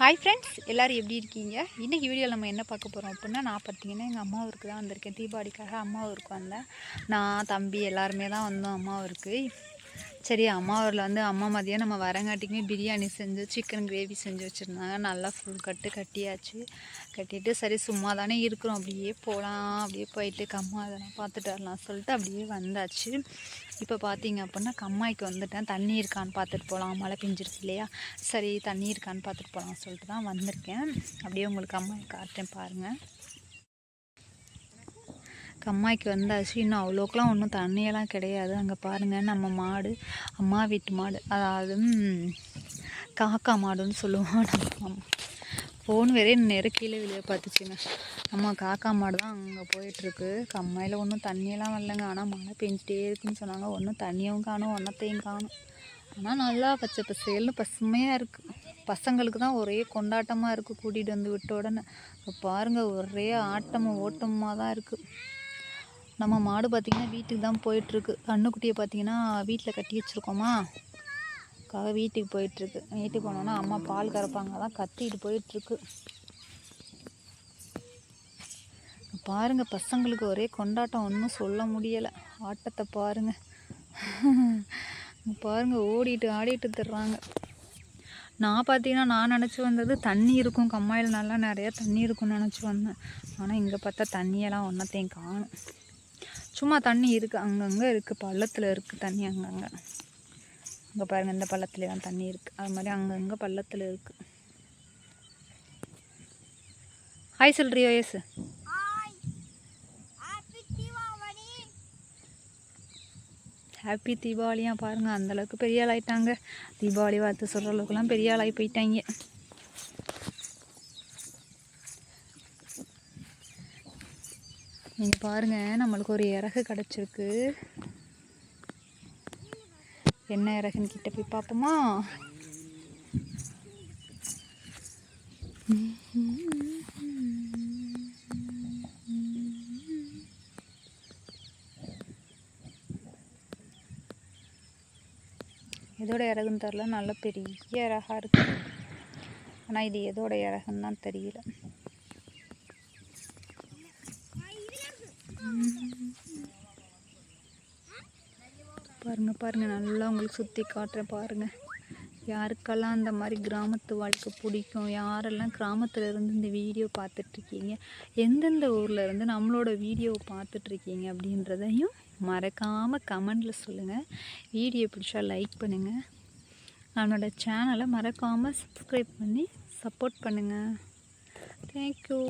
Hi friends எல்லோரும் எப்படி இருக்கீங்க? இன்றைக்கி வீடியோவில் நம்ம என்ன பார்க்க போகிறோம் அப்படின்னா நான் பார்த்தீங்கன்னா எங்கள் அம்மாவுக்கு தான் வந்திருக்கேன். தீபாவளிக்காக அம்மாவுக்கு வந்தேன். நான் தம்பி எல்லாருமே தான் வந்தோம் அம்மாவுக்கு சரி அம்மா ஊரில் வந்து அம்மா மதியம் நம்ம வரங்காட்டிக்குமே பிரியாணி செஞ்சு சிக்கன் கிரேவி செஞ்சு வச்சுருந்தாங்க. நல்லா ஃபுல் கட்டு கட்டியாச்சு. கட்டிட்டு சரி சும்மா தானே இருக்கிறோம். அப்படியே போகலாம் அப்படியே போயிட்டு கம்மா அதெல்லாம் பார்த்துட்டு வரலாம் சொல்லிட்டு அப்படியே வந்தாச்சு. இப்போ பார்த்தீங்க அப்படின்னா கம்மாய்க்கு வந்துட்டேன். தண்ணி இருக்கான்னு பார்த்துட்டு போகலாம் மழை பெஞ்சிருக்கு இல்லையா? சரி தண்ணி இருக்கான்னு பார்த்துட்டு போகலாம் சொல்லிட்டு தான் வந்திருக்கேன். அப்படியே உங்களுக்கு கம்மாய் காட்டுறேன் பாருங்கள் கம்மாய்க்கு வந்தாச்சு இன்னும் அவ்வளோக்கெலாம் ஒன்றும் தண்ணியெல்லாம் கிடையாது. அங்கே பாருங்கள் நம்ம மாடு அம்மா வீட்டு மாடு. அதாவது காக்கா மாடுன்னு சொல்லுவோம். நம்ம ஃபோன் வேறே நேரம் கீழே வெளியே பார்த்துச்சுங்க. நம்ம காக்கா மாடு தான் அங்கே போயிட்டுருக்கு. கம்மாயில் ஒன்றும் தண்ணியெல்லாம் வரலங்க. ஆனால் மழை பெஞ்சிட்டே இருக்குன்னு சொன்னாங்க. ஒன்றும் தண்ணியும் காணும் ஒன்றத்தையும் காணும். ஆனால் நல்லா பச்சை பசேல்னு பசுமையாக இருக்குது பசங்களுக்கு தான் ஒரே கொண்டாட்டமாக இருக்குது கூட்டிகிட்டு வந்து விட்ட உடனே. பாருங்கள் ஒரே ஆட்டமும் ஓட்டமாக தான் இருக்குது நம்ம மாடு பார்த்திங்கன்னா வீட்டுக்கு தான் போயிட்டுருக்கு. கண்ணுக்குட்டியை பார்த்திங்கன்னா வீட்டில் கட்டி வச்சுருக்கோமா? காக வீட்டுக்கு போயிட்டுருக்கு. வீட்டுக்கு போனோன்னா அம்மா பால் கறப்பாங்க. தான் கத்திட்டு போயிட்டுருக்கு. பாருங்கள் பசங்களுக்கு ஒரே கொண்டாட்டம். ஒன்றும் சொல்ல முடியலை. ஆட்டத்தை பாருங்க. பாருங்கள் ஓடிட்டு ஆடிட்டு தர்றாங்க. நான் பார்த்தீங்கன்னா நான் நினச்சி வந்தது தண்ணி இருக்கும். கம்மாயில் நல்லா நிறையா தண்ணி இருக்கும்னு நினச்சி வந்தேன். ஆனால் இங்கே பார்த்தா தண்ணியெல்லாம் ஒன்றத்தையும் காணும். சும்மா தண்ணி இருக்குது அங்கங்கே இருக்குது பள்ளத்தில் இருக்குது தண்ணி அங்கங்கே. அங்கே பாருங்கள் இந்த பள்ளத்துல தான் தண்ணி இருக்குது அது மாதிரி அங்கங்கே பள்ளத்தில் இருக்குது ஹாய் சொல்கிறியோ எஸ் ஹாப்பி தீபாவளியாக பாருங்கள் அந்தளவுக்கு பெரிய ஆள் ஆயிட்டாங்க. தீபாவளி வார்த்தை சொல்கிற அளவுக்குலாம் பெரிய ஆளாகி போயிட்டாங்க. நீங்கள் பாருங்கள் நம்மளுக்கு ஒரு இறகு கிடச்சிருக்கு. என்ன இறகுன்னு கிட்ட போய் பார்ப்போமா? எதோட இறகுன்னு தெரில நல்ல பெரிய இறகா இருக்குது ஆனால் இது எதோட இறகுன்னு தான் தெரியல. பாருங்கள் பாருங்கள் நல்லா உங்களுக்கு சுற்றி காட்டுறேன் பாருங்கள் யாருக்கெல்லாம் அந்த மாதிரி கிராமத்து வாழ்க்கை பிடிக்கும்? யாரெல்லாம் கிராமத்தில் இருந்து இந்த வீடியோ பார்த்துட்ருக்கீங்க? எந்தெந்த ஊரில் இருந்து நம்மளோட வீடியோவை பார்த்துட்ருக்கீங்க அப்படின்றதையும் மறக்காமல் கமெண்டில் சொல்லுங்கள் வீடியோ பிடிச்சா லைக் பண்ணுங்கள் நம்மளோட சேனலை மறக்காமல் சப்ஸ்கிரைப் பண்ணி சப்போர்ட் பண்ணுங்கள் தேங்க்யூ